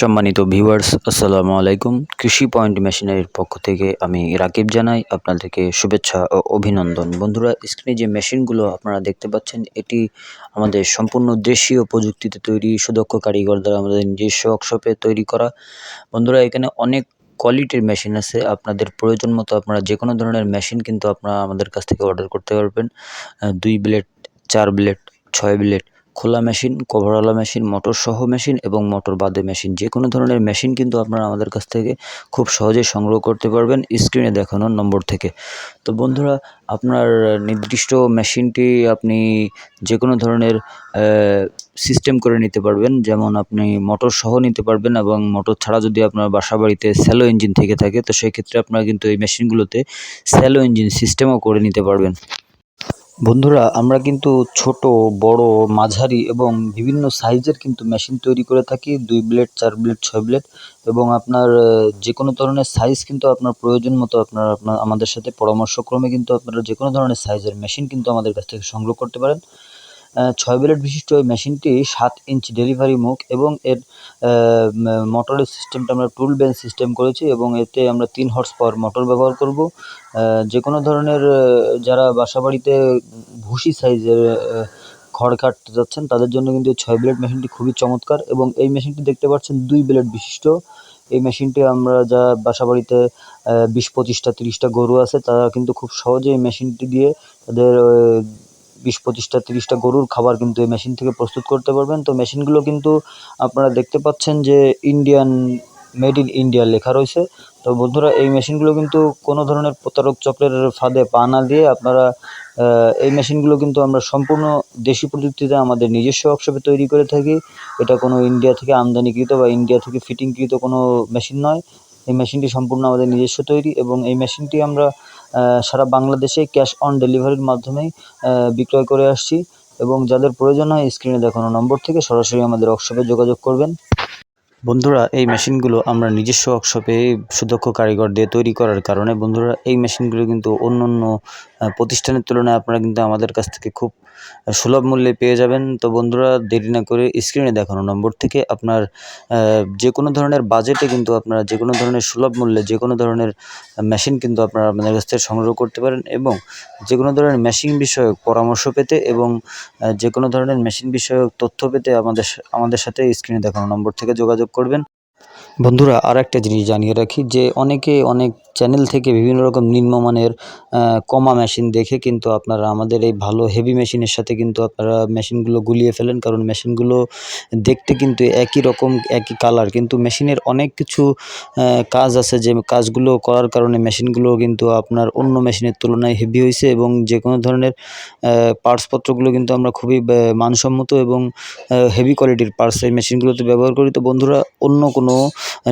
সম্মানিত ভিউয়ার্স, আসসালামু আলাইকুম। কৃষি পয়েন্ট মেশিনারির পক্ষ থেকে আমি রাকিব জানাই আপনাদেরকে শুভেচ্ছা ও অভিনন্দন। বন্ধুরা, স্ক্রিনে যে মেশিনগুলো আপনারা দেখতে পাচ্ছেন, এটি আমাদের সম্পূর্ণ দেশীয় প্রযুক্তিতে তৈরি, সুদক্ষ কারিগর দ্বারা আমাদের নিজস্ব ওয়ার্কশপে তৈরি করা। বন্ধুরা, এখানে অনেক কোয়ালিটির মেশিন আছে। আপনাদের প্রয়োজন মতো আপনারা যে কোনো ধরনের মেশিন কিন্তু আপনারা আমাদের কাছ থেকে অর্ডার করতে পারবেন। দুই ব্লেড, চার ব্লেড, ছয় ব্লেড খোলা মেশিন, কভারওয়ালা মেশিন মোটর সহ মেশিন এবং মোটর বাদে মেশিন। যে কোনো ধরনের মেশিন কিন্তু আপনারা আমাদের কাছ থেকে খুব সহজে সংগ্রহ করতে পারবেন স্ক্রিনে দেখানোর নম্বর থেকে। তো বন্ধুরা, আপনার নির্দিষ্ট মেশিনটি আপনি যে কোনো ধরনের সিস্টেম করে নিতে পারবেন। যেমন আপনি মোটর সহ নিতে পারবেন এবং মোটর ছাড়া যদি আপনার বাসা বাড়িতে স্যালো ইঞ্জিন থেকে থাকে, তো সেই ক্ষেত্রে আপনারা কিন্তু এই মেশিনগুলোতে স্যালো ইঞ্জিন সিস্টেমও করে নিতে পারবেন। বন্ধুরা, আমরা কিন্তু ছোট, বড়, মাঝারি এবং বিভিন্ন সাইজের কিন্তু মেশিন তৈরি করে থাকি। দুই ব্লেড, চার ব্লেড, ছয় ব্লেড এবং আপনার যে কোনো ধরনের সাইজ কিন্তু আপনার প্রয়োজন মতো আপনার আপনার, আমাদের সাথে পরামর্শক্রমে কিন্তু আপনারা যে কোনো ধরনের সাইজের মেশিন কিন্তু আমাদের কাছ থেকে সংগ্রহ করতে পারেন। ছয় ব্লেড বিশিষ্ট এই মেশিনটি সাত ইঞ্চি ডেলিভারি মুখ এবং এর মোটরের সিস্টেমটা আমরা টুল বেঞ্চ সিস্টেম করেছি এবং এতে আমরা তিন হর্স পাওয়ার মোটর ব্যবহার করব। যে কোনো ধরনের যারা বাসা বাড়িতে ভুসি সাইজের খড় কাটতে যাচ্ছেন, তাদের জন্য কিন্তু এই ছয় ব্লেড মেশিনটি খুবই চমৎকার এবং এই মেশিনটি দেখতে পাচ্ছেন দুই ব্লেড বিশিষ্ট। এই মেশিনটি আমরা যা বাসা বাড়িতে বিশ পঁচিশটা তিরিশটা গরু আছে, তারা কিন্তু খুব সহজে এই মেশিনটি দিয়ে তাদের বিশ, পঁচিশটা, তিরিশটা গরুর খাবার কিন্তু এই মেশিন থেকে প্রস্তুত করতে পারবেন। তো মেশিনগুলো কিন্তু আপনারা দেখতে পাচ্ছেন যে ইন্ডিয়ান মেড ইন ইন্ডিয়া লেখা রয়েছে। তো বন্ধুরা, এই মেশিনগুলো কিন্তু কোনো ধরনের প্রতারক চক্রের ফাঁদে পা না দিয়ে আপনারা এই মেশিনগুলো কিন্তু আমরা সম্পূর্ণ দেশি প্রযুক্তিতে আমাদের নিজস্ব ওয়ার্কশপে তৈরি করে থাকি। এটা কোনো ইন্ডিয়া থেকে আমদানিকৃত বা ইন্ডিয়া থেকে ফিটিংকৃত কোনো মেশিন নয়। এই মেশিনটি সম্পূর্ণ আমাদের নিজস্ব তৈরি এবং এই মেশিনটি আমরা সারা বাংলাদেশে ক্যাশ অন ডেলিভারির মাধ্যমেই বিক্রয় করে আসছি। এবং যাদের প্রয়োজন হয়, স্ক্রিনে দেখানো নম্বর থেকে সরাসরি আমাদের ওয়ার্কশপে যোগাযোগ করবেন। বন্ধুরা, এই মেশিনগুলো আমরা নিজস্ব ওয়ার্কশপে সুদক্ষ কারিগর দিয়ে তৈরি করার কারণে, বন্ধুরা, এই মেশিনগুলো কিন্তু অন্য অন্য প্রতিষ্ঠানের তুলনায় আপনারা কিন্তু আমাদের কাছ থেকে খুব সুলভ মূল্যে পেয়ে যাবেন। তো বন্ধুরা, দেরি না করে স্ক্রিনে দেখানো নম্বর থেকে আপনার যে কোনো ধরনের বাজেটে কিন্তু আপনারা যে কোনো ধরনের সুলভ মূল্যে যে কোনো ধরনের মেশিন কিন্তু আপনারা আপনাদের কাছ থেকে সংগ্রহ করতে পারেন এবং যে কোনো ধরনের মেশিন বিষয়ক পরামর্শ পেতে এবং যে কোনো ধরনের মেশিন বিষয়ক তথ্য পেতে আমাদের আমাদের সাথে স্ক্রিনে দেখানো নম্বর থেকে যোগাযোগ করবেন। বন্ধুরা আর একটা জিনিস জানিয়ে রাখি যে অনেকে অনেক চ্যানেল থেকে বিভিন্ন রকম নিম্নমানের কমা মেশিন দেখে কিন্তু আপনারা আমাদের এই ভালো হেভি মেশিনের সাথে কিন্তু আপনারা মেশিনগুলো গুলিয়ে ফেলেন। কারণ মেশিনগুলো দেখতে কিন্তু একই রকম, একই কালার কিন্তু মেশিনের অনেক কিছু কাজ আছে যে কাজগুলো করার কারণে মেশিনগুলো কিন্তু আপনার অন্য মেশিনের তুলনায় হেভি হয়েছে এবং যে কোনো ধরনের পার্টসপত্রগুলো কিন্তু আমরা খুবই মানসম্মত এবং হেভি কোয়ালিটির পার্টস এই মেশিনগুলোতে ব্যবহার করি। তো বন্ধুরা, অন্য কোনো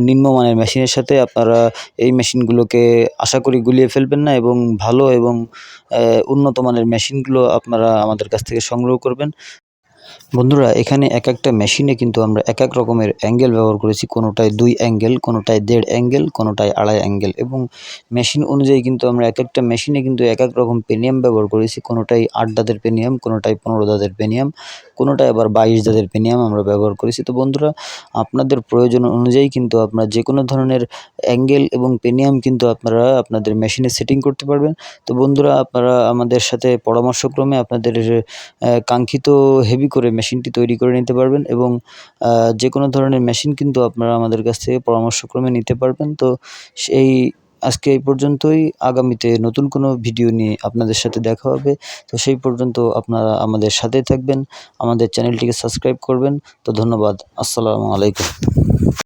নিম্নমানের মেশিনের সাথে আপনারা এই মেশিনগুলোকে আশা করি গুলিয়ে ফেলবেন না এবং ভালো এবং উন্নত মানের মেশিনগুলো আপনারা আমাদের কাছ থেকে সংগ্রহ করবেন। বন্ধুরা, এখানে এক একটা মেশিনে কিন্তু আমরা এক এক রকমের অ্যাঙ্গেল ব্যবহার করেছি। কোনোটায় দুই অ্যাঙ্গেল, কোনোটায় দেড় অ্যাঙ্গেল, কোনোটায় আড়াই অ্যাঙ্গেল এবং মেশিন অনুযায়ী কিন্তু আমরা এক একটা মেশিনে কিন্তু এক এক রকম পেনিয়াম ব্যবহার করেছি। কোনোটাই আট দাঁতের পেনিয়াম কোনোটাই পনেরো দাঁতের পেনিয়াম কোনোটায় আবার বাইশ দাঁতের পেনিয়াম আমরা ব্যবহার করেছি। তো বন্ধুরা, আপনাদের প্রয়োজন অনুযায়ী কিন্তু আপনারা যে কোনো ধরনের অ্যাঙ্গেল এবং পেনিয়াম কিন্তু আপনারা আপনাদের মেশিনে সেটিং করতে পারবেন। তো বন্ধুরা, আপনারা আমাদের সাথে পরামর্শক্রমে আপনাদের কাঙ্ক্ষিত হেভি করে মেশিনটি তৈরি করে নিতে পারবেন এবং যে কোনো ধরনের মেশিন কিন্তু আপনারা আমাদের কাছ থেকে পরামর্শক্রমে নিতে পারবেন। তো সেই, আজকে এই পর্যন্তই। আগামীতে নতুন কোনো ভিডিও নিয়ে আপনাদের সাথে দেখা হবে। তো সেই পর্যন্ত আপনারা আমাদের সাথে থাকবেন। আমাদের চ্যানেলটিকে সাবস্ক্রাইব করবেন। তো ধন্যবাদ। আসসালামু আলাইকুম।